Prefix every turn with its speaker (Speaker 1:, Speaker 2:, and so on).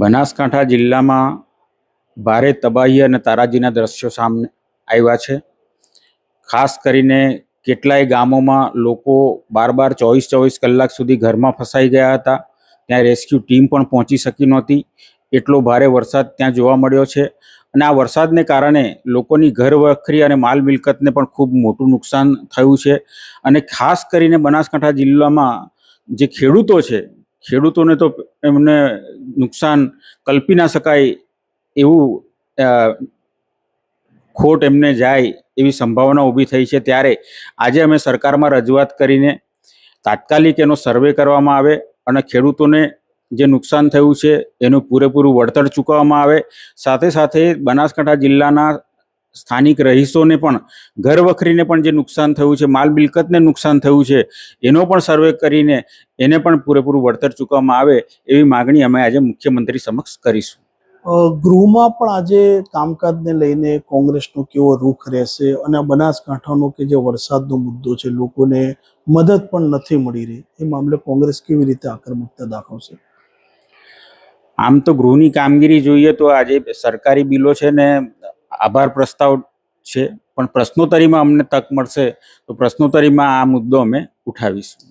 Speaker 1: બનાસકાંઠા જિલ્લામાં ભારે તબાહી અને તારાજીના દ્રશ્યો સામે આવ્યા છે. ખાસ કરીને કેટલાય ગામોમાં લોકો બાર બાર ચોવીસ ચોવીસ કલાક સુધી ઘરમાં ફસાઈ ગયા હતા. ત્યાં રેસ્ક્યુ ટીમ પણ પહોંચી શકી નહોતી. એટલો ભારે વરસાદ ત્યાં જોવા મળ્યો છે અને આ વરસાદને કારણે લોકોની ઘર વખરી અને માલ મિલકતને પણ ખૂબ મોટું નુકસાન થયું છે. અને ખાસ કરીને બનાસકાંઠા જિલ્લામાં જે ખેડૂતો છે, ખેડૂતોને તો એમને નુકસાન કલ્પી ના શકાય એવું ખોટ એમને જાય એવી સંભાવના ઊભી થઈ છે. ત્યારે આજે અમે સરકારમાં રજૂઆત કરીને તાત્કાલિક એનો સર્વે કરવામાં આવે અને ખેડૂતોને જે નુકસાન થયું છે, એનું પૂરેપૂરું વળતર ચૂકવવામાં આવે. સાથે સાથે બનાસકાંઠા જિલ્લાના સ્થાનિક રહીશોને પણ ઘર વખરીને પણ જે નુકસાન થયું છે માલ મિલકતને નુકસાન થયું છે એનો પણ સર્વે કરીને એને પણ પૂરેપૂરું વળતર ચૂકવવામાં આવે એવી માગણી અમે આજે મુખ્યમંત્રી સમક્ષ કરીશું.
Speaker 2: ગૃહમાં પણ આજે કામકાજને લઈને કોંગ્રેસનો કેવો રૂખ રહેશે અને બનાસકાંઠાનો કે જે વરસાદનો મુદ્દો છે લોકોને મદદ પણ નથી મળી રહી. એ મામલે કોંગ્રેસ કેવી રીતે આક્રમકતા દાખવશે?
Speaker 1: આમ તો ગૃહની કામગીરી જોઈએ તો આજે સરકારી બિલો છે ને આભાર પ્રસ્તાવ છે. પણ પ્રશ્નોત્તરીમાં અમને તક મળશે તો પ્રશ્નોત્તરીમાં આ મુદ્દો અમે ઉઠાવીશું.